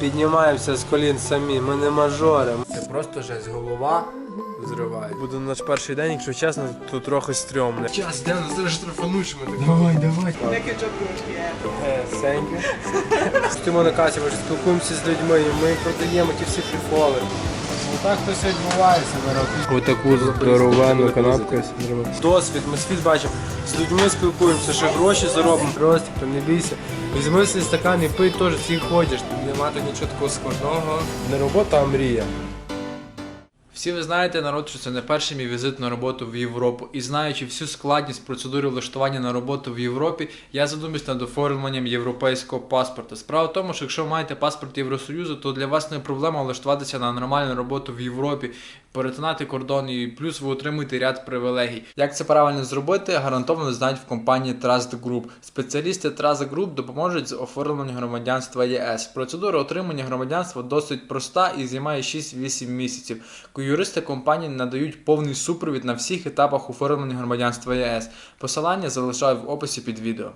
Піднімаємося з колін самі, ми не мажори. Це просто жесть, голова зриває. Буде наш перший день, якщо чесно, то трохи стрьомне. Час, де нас зараз штрафануть, ми так. Давай, давай. Thank you. Стоїмо на касі, ми вже спілкуємося з людьми, і ми продаємо ті всі приколи. Так хтось відбувається народ. Отаку здоровенну канапку зробив. Досвід, ми світ бачимо. З людьми спілкуємося, що гроші заробимо. Ростик, то не бійся. Візьми свій стакан і пий теж всі ходиш. Нема тут нічого такого складного. Не робота, а мрія. Всі ви знаєте, народ, що це не перший мій візит на роботу в Європу. І знаючи всю складність процедури влаштування на роботу в Європі, я задумався над оформленням європейського паспорта. Справа в тому, що якщо маєте паспорт Євросоюзу, то для вас не проблема влаштуватися на нормальну роботу в Європі, перетинати кордон і плюс ви отримуєте ряд привілегій. Як це правильно зробити, гарантовано знають в компанії Trust Group. Спеціалісти Trust Group допоможуть з оформленням громадянства ЄС. Процедура отримання громадянства досить проста і займає 6-8 місяців. Юристи компанії надають повний супровід на всіх етапах оформлення громадянства ЄС. Посилання залишаю в описі під відео.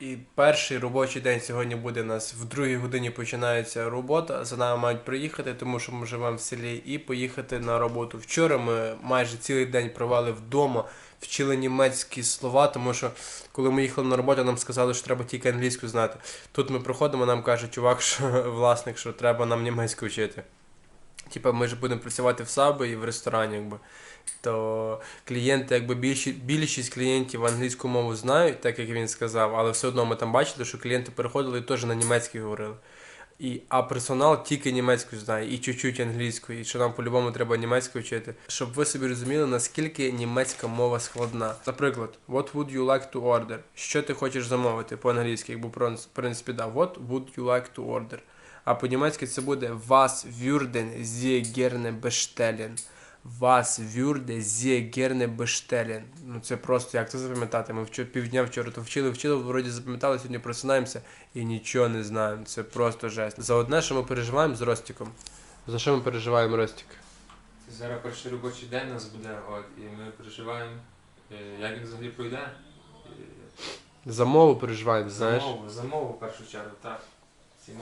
І перший робочий день сьогодні буде у нас в другій годині починається робота. За нами мають приїхати, тому що ми живемо в селі, і поїхати на роботу. Вчора ми майже цілий день провели вдома, вчили німецькі слова, тому що коли ми їхали на роботу, нам сказали, що треба тільки англійську знати. Тут ми проходимо, нам каже чувак, що власник, що треба нам німецьку вчити. Типа ми ж будемо працювати в саби і в ресторані, якби. То клієнти, якби більші, більшість клієнтів англійську мову знають, так як він сказав, але все одно ми там бачили, що клієнти переходили і теж на німецький говорили. І, а персонал тільки німецьку знає, і чуть-чуть англійську, і що нам по-любому треба німецьку вчити. Щоб ви собі розуміли, наскільки німецька мова складна. Наприклад, what would you like to order? Що ти хочеш замовити по-англійськи, якби в принципі да, what would you like to order? А по-німецьки це буде Was würden Sie gerne bestellen? Was würde Sie gerne bestellen? Ну це просто як це запам'ятати? Ми вчора півдня вчора то вчили, вчили, вроді запам'ятали, сьогодні просинаємося і нічого не знаємо. Це просто жесть. За одне, що ми переживаємо з Ростіком. За що ми переживаємо, Ростік? Це зараз перший робочий день у нас буде, от, і ми переживаємо, е, як він взагалі пройде. За мову переживаємо, За мову, за мову в першу чергу, так.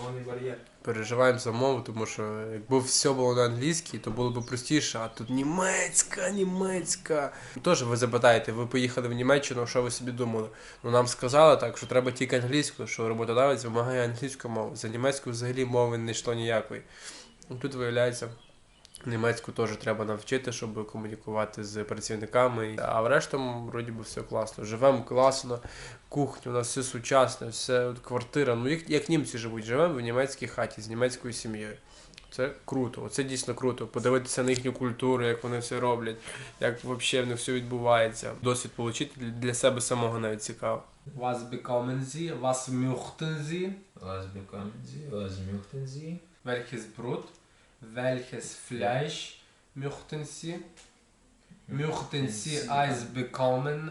Мовний бар'єр. Переживаємо за мову, тому що якби все було на англійській, то було б простіше, а тут німецька, німецька. Тож ви запитаєте, ви поїхали в Німеччину, що ви собі думали? Ну нам сказали так, що треба тільки англійську, що роботодавець вимагає англійську мову. За німецьку взагалі мови не йшло ніякої. Ну, Тут виявляється. Німецьку теж треба навчити, щоб комунікувати з працівниками. А в вроді би, все класно. Живемо класно, кухня, у нас все сучасне, все от квартира. Ну, як, як німці живуть, живемо в німецькій хаті з німецькою сім'єю. Це круто, це дійсно круто. Подивитися на їхню культуру, як вони все роблять, як взагалі в них все відбувається. Досвід отримати для себе самого навіть цікаво. Was bekommen Sie? Was möchten Sie? Was bekommen Sie? Was möchten Sie? Welches Brot? Welches Fleisch möchten Sie? Möchten Sie Eis bekommen?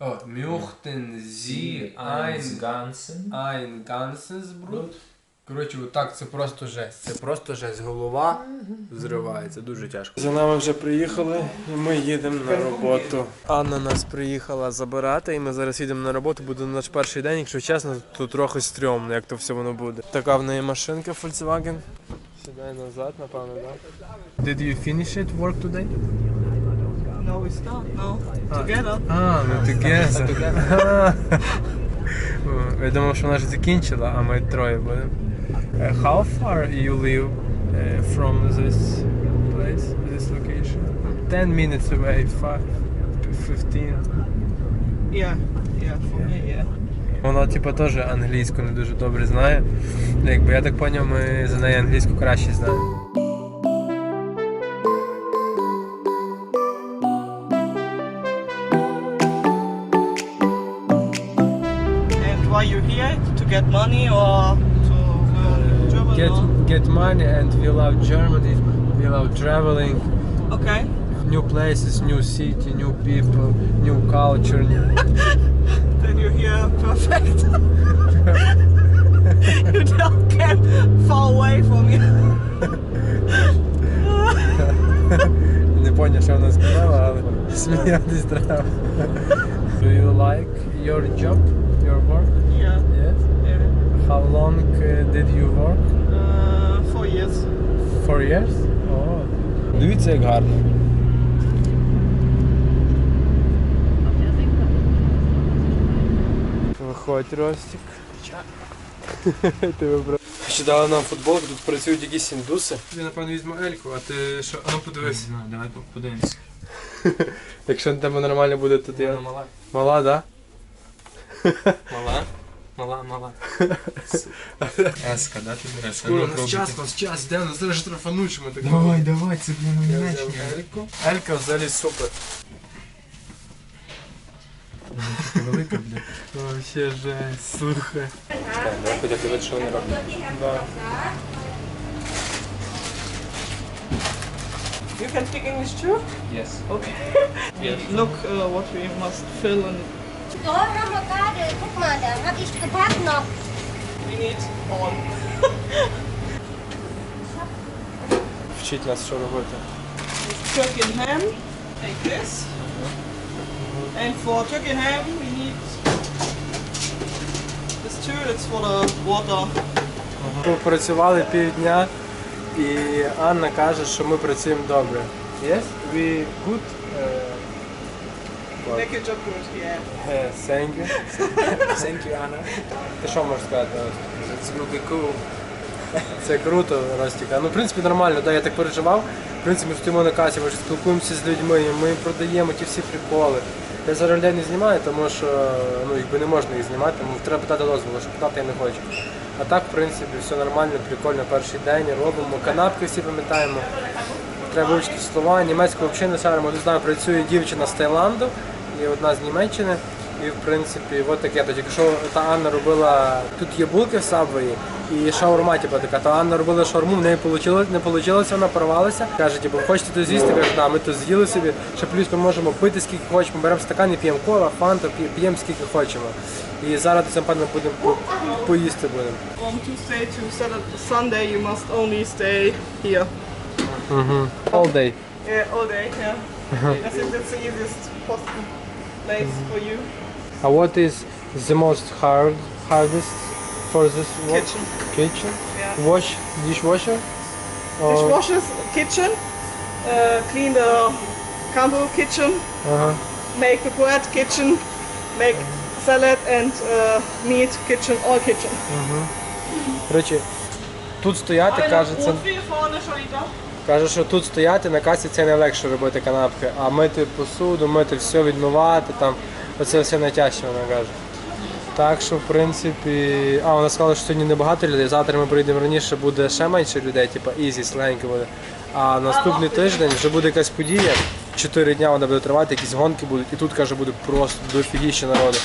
Oh, möchten Sie ein, Ganzen? ein ganzes Brot? Коротше, отак це просто жесть. Це просто жесть. Голова зривається, дуже тяжко. За нами вже приїхали і ми їдемо на роботу. Анна нас приїхала забирати, і ми зараз їдемо на роботу. Буде наш перший день, якщо чесно, то трохи стрьомно, як то все воно буде. Така в неї машинка Volkswagen. Сідай назад, напевно, так? Did you finish it work today? No, we start. No, together. А, ну together. Я думав, що вона вже закінчила, а ми троє будемо. Uh, How far you live uh, from this place, this location? 10 minutes away, 5, 15. Yeah, yeah, for me, yeah. Вона, типу, теж англійську не дуже добре знає. Якби я так поняв, ми за неї англійську краще знаємо. Why you here? To get money or to German? Get, money and we love Germany, we love traveling. Okay. New places, new city, new people, new culture. you're here. Perfect. you don't get far away from you. Не поняв, що вона сказала, але сміятись треба. Do you like your job, your work? Yeah. Yes. yeah. How long uh, did you work? Uh, four years. Four years? О, дивіться, як гарно. Виходь, Ростик. Тебе бра. Ще дали нам футболку, тут працюють якісь індуси. Я напевно візьму Ельку, а ти що? А ну подивись. Давай подивимось. Якщо на тебе нормально буде, то ти. мала. Мала, да? Мала? Мала, мала. Еска, да, ти береш? Скоро, у нас час, у нас час, де нас зараз штрафануть, що ми так. Давай, давай, це блін Ельку. Елька взагалі супер. велика, блін. Вообще жесть, слухай. Давай ходять дивитися, що вони роблять. Да. You can speak English too? Yes. Okay. Look uh, what we must fill and Tối nó mà có được thức mà để nó đi cái thác nộp we need all. Вчить нас, що робити. Turkey ham, like this. And for turkey ham we need this too, it's for the water. Ми працювали півдня, і Анна каже, що ми працюємо добре. Yes? We good? Uh, Make your job good, yeah. uh, thank you. Thank you, Anna. Ти що можеш сказати? It's be cool. Це круто, Ростіка. Ну, в принципі, нормально, да, я так переживав. В принципі, ми стоїмо на касі, ми ж спілкуємося з людьми, ми продаємо ті всі приколи. Я зараз людей не знімаю, тому що ну, якби не можна їх знімати, тому треба питати дозволу, що питати я не хочу. А так, в принципі, все нормально, прикольно, перший день робимо. Канапки всі пам'ятаємо. Треба вивчити слова. Німецьку взагалі не шаримо. Працює дівчина з Таїланду і одна з Німеччини. І в принципі, от таке. Тоді, якщо та Анна робила, тут є булки в Сабвеї і шаурма, типу, така, то Анна робила шаурму, в неї вийшло, не вийшло, вона порвалася. Каже, типу, хочете то з'їсти? Каже, да, ми то з'їли собі, ще плюс ми можемо пити скільки хочемо, беремо стакан і п'ємо кола, фанту, п'є- п'ємо скільки хочемо. І зараз десь, напевно, будемо поїсти будемо. From Tuesday to Sunday you must only stay here. All day. Yeah, all day, yeah. I think that's the easiest possible place for you. А what is the most hard, hardest for this work? Kitchen. Kitchen? Yeah. Wash, dishwasher? Or- Dishwashers, kitchen, uh, clean the combo kitchen, Ага. make the bread kitchen, make salad and uh, meat kitchen, all kitchen. Коротше, тут стояти, каже, це, каже, що тут стояти на касі це найлегше робити канапки, а мити посуду, мити все, відмивати там, оце все найтяжче, вона каже. Так що, в принципі, а вона сказала, що сьогодні небагато людей, завтра ми прийдемо раніше, буде ще менше людей, типу ізі, сленько буде. А наступний тиждень вже буде якась подія, чотири дня вона буде тривати, якісь гонки будуть, і тут каже, буде просто дофігіще народу.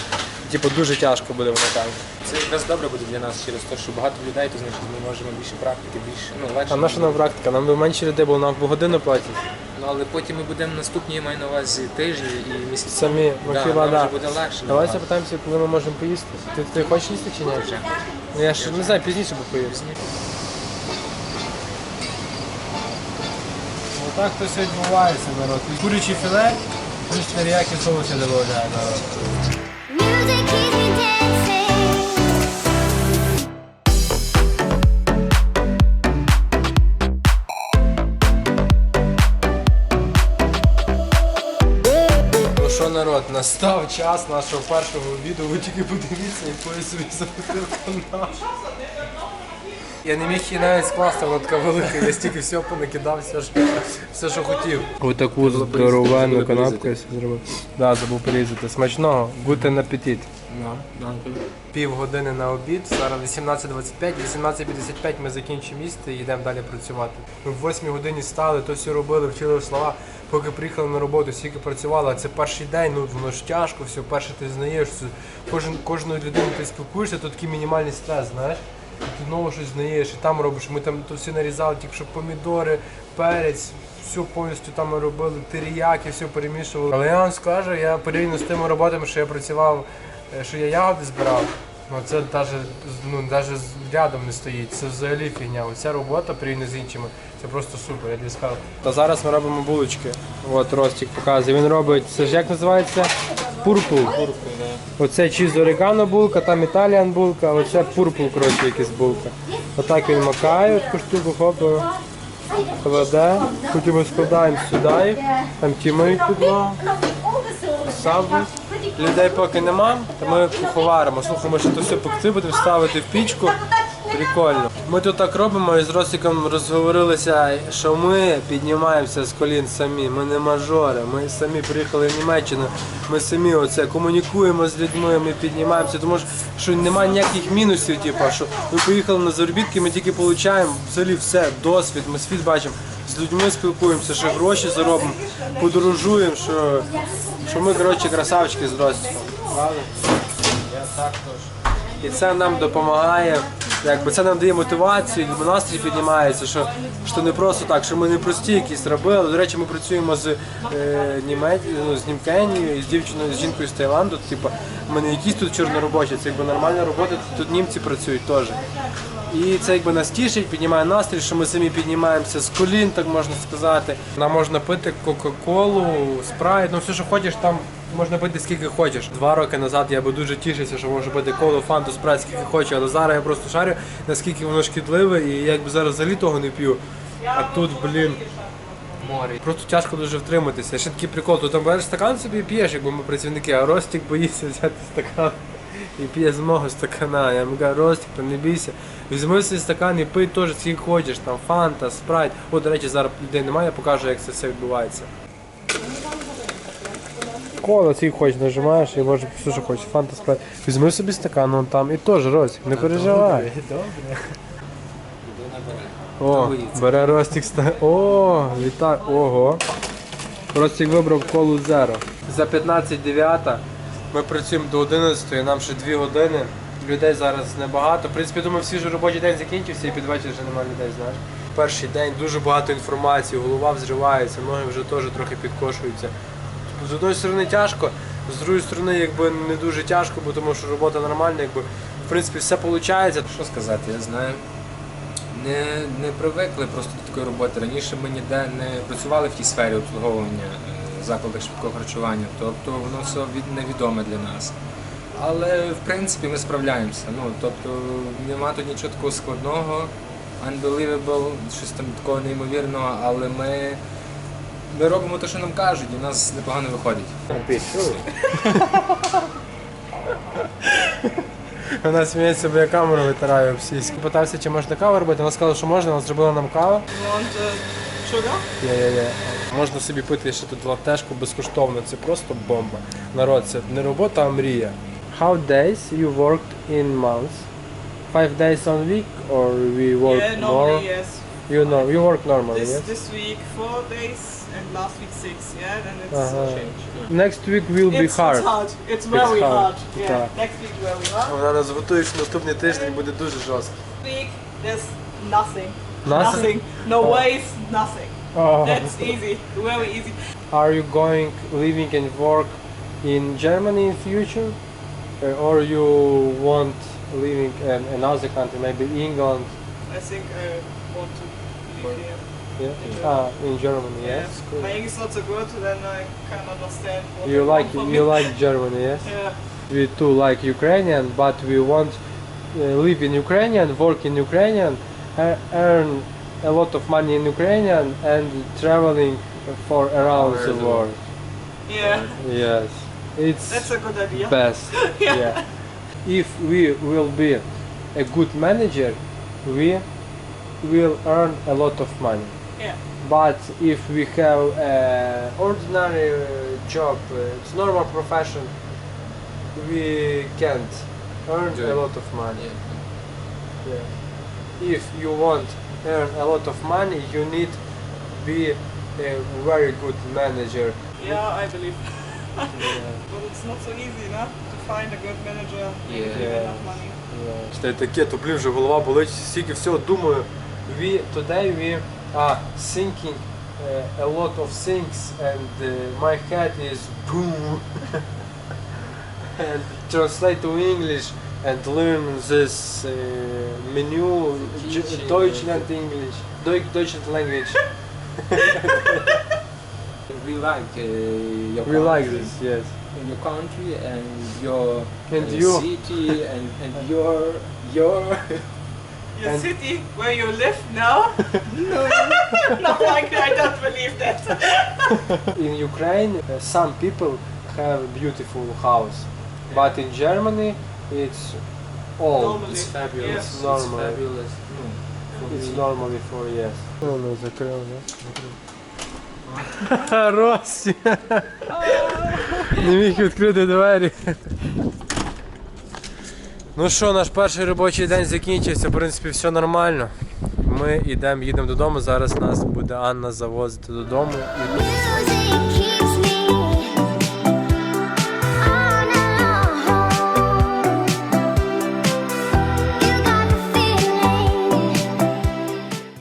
Типу дуже тяжко буде, вона каже. Це якраз добре буде для нас через те, що багато людей, то значить ми можемо більше практики, більше, ну, легше. А наша нам практика, нам би менше людей, бо нам по годину платять. Ну, але потім ми будемо наступні, я маю на увазі тижні і місяці. Самі, ну Да, хіба нам да. вже буде легше. Давай набагато. запитаємося, коли ми можемо поїсти. Ти, ти хочеш їсти чи ні? Ну я ж не знаю, пізніше би поїв. Отак то все відбувається, народ. Курячий філе, плюс теріякі соуси додає, народ. Що народ, настав час нашого першого відео, ви тільки подивіться, якою собі запустив канал. Я не міг її навіть скласти, вона така велика, я стільки всього понакидав, все, що, все, що хотів. Ось таку здоровенну канапку я собі зробив. Да, забув порізати. Смачного, гутен апетит. Пів години на обід, зараз 18.25, 18.55 ми закінчимо їсти і йдемо далі працювати. Ми в 8 годині стали, то все робили, вчили слова, поки приїхали на роботу, стільки працювали, а це перший день, ну воно ж тяжко, все, перше ти знаєш, це кожен, кожною людиною ти спілкуєшся, то такий мінімальний стрес, знаєш. І ти знову щось знаєш, і там робиш. Ми там то все нарізали, тільки що помідори, перець, все повністю там робили, теріяки, все перемішували. Але я вам скажу, я порівняно з тими роботами, що я працював, е, що я ягоди збирав. Ну це навіть, ну, навіть рядом не стоїть. Це взагалі фігня. Оця робота порівняно з іншими. Це просто супер, я тобі скажу. Та зараз ми робимо булочки. От Ростик показує. Він робить. Це ж як називається? Пурпул. Оце чіз орегано булка, там італіан булка, оце пурпул, коротше, якась булка. Отак він макає, таку штуку хоп, кладе, потім ми складаємо сюди, там тімають тут ногу. Саби. Людей поки нема, то ми куховаримо. Слухай, ми ще то все пекти, будемо ставити в пічку. Прикольно. Ми тут так робимо і з Росиком розговорилися, що ми піднімаємося з колін самі. Ми не мажори. Ми самі приїхали в Німеччину. Ми самі оце комунікуємо з людьми, ми піднімаємося, тому що немає ніяких мінусів, типу, що ми поїхали на заробітки, ми тільки отримуємо взагалі все, досвід, ми світ бачимо, з людьми спілкуємося, що гроші заробимо, подорожуємо, що, що ми, коротше, красавчики з Ростиком. Правда? І це нам допомагає, якби це нам дає мотивацію, якби настрій піднімається, що, що не просто так, що ми не прості якісь робили. До речі, ми працюємо з е, Німець, ну, з Німкенією, з дівчиною, з жінкою з Таїланду. Типу, ми не якісь тут чорноробочі, це якби нормальна робота, тут німці працюють теж. І це якби нас тішить, піднімає настрій, що ми самі піднімаємося з колін, так можна сказати. Нам можна пити Кока-Колу, спрайт, ну все, що хочеш, там можна пити скільки хочеш. Два роки назад я би дуже тішився, що можу пити колу, фанту, спрайт, скільки хочу, але зараз я просто шарю, наскільки воно шкідливе, і я якби зараз взагалі того не п'ю. А тут, блін. Просто тяжко дуже втриматися. Ще такий прикол, тут там береш стакан собі і п'єш, якби ми працівники, а Ростик боїться взяти стакан і п'є з мого стакана. Я йому кажу, Ростик, не бійся. Візьми свій стакан і пий теж скільки хочеш, там фанта, спрайт. О, до речі, зараз людей немає, я покажу, як це все відбувається. Кола скільки хочеш нажимаєш і може все, що хочеш. Фанта, спрайт. Візьми собі стакан, вон там і теж, Ростик, не переживай. Добре. О, бере Ростик ста. О, вітаю. Ого. Ростик вибрав колу зеро. За 15.09 ми працюємо до 11, нам ще 2 години. Людей зараз небагато. В принципі, думаю, всі вже робочий день закінчився і під вечір вже немає людей, знаєш. Перший день дуже багато інформації, голова взривається, ноги вже теж трохи підкошуються. З одної сторони тяжко, з другої сторони, якби не дуже тяжко, бо тому що робота нормальна, якби в принципі все виходить. Що сказати, я знаю. Не, не привикли просто до такої роботи. Раніше ми ніде не працювали в тій сфері обслуговування е, закладах швидкого харчування, тобто воно все невідоме для нас. Але в принципі ми справляємося. Ну, тобто нема тут нічого такого складного, unbelievable, щось там такого неймовірного, але ми, ми робимо те, що нам кажуть, і в нас непогано виходить. Вона сміється, бо я камеру витираю всі. Питався, чи можна каву робити. Вона сказала, що можна, вона зробила нам каву. Want uh, sugar? Є-є-є. Можна собі пити ще тут латешку безкоштовно. Це просто бомба. Народ, це не робота, а мрія. How days you worked in months? Five days on week or we work yeah, more? yes. You know, you work normally, This yes? this week four days and last week six. Yeah, then it's Uh-huh. Next week will be it's, hard. it's hard. It's very hard. hard. Yeah, Yeah. next week very hard. Вона нас готує, що наступний тиждень буде дуже жорсткий. Week there's nothing. Nothing? No ways. Nothing. Oh. That's easy. Very easy. Are you going living and work in Germany in future, Uh, or you want living in another country, maybe England? I think I want to live here. Yeah. Ah, in Germany, yes. Yeah. My English is not so good, then I can't understand what You like you me. like Germany, yes. Yeah. We too like Ukrainian, but we want uh, live in Ukrainian, work in Ukrainian, earn a lot of money in Ukrainian, and traveling for around the world. Yeah. Yes, it's That's a good idea. best. yeah. If we will be a good manager, we will earn a lot of money. Yeah. But if we have an ordinary uh, job, uh, it's normal profession, we can't earn Do a it. lot of money. Yeah If you want earn a lot of money, you need be a very good manager. Yeah, I believe. But it's not so easy, no? To find a good manager and Yeah. give Yeah. enough money. Це таке, то блін, вже голова болить, стільки всього думаю. We, today we are thinking uh, a lot of things and uh, my head is boom. and translate to English and learn this uh, menu, Deutsch and English, Deutsch Deutschland language. We like uh, your We like country. this, yes. In your country and your And uh, you. city and, and your your Your And- city where you live now? no. no, I, I don't believe that. In Ukraine, uh, some people have beautiful house, but in Germany, it's. Normally. It's fabulous. Yes. It's Normal. fabulous. Ну, It's normally for yes. Ну, ну, закрив, да? Росі! Не міг відкрити двері. Ну що, наш перший робочий день закінчився, в принципі, все нормально. Ми йдемо, їдемо додому. Зараз нас буде Анна завозити додому.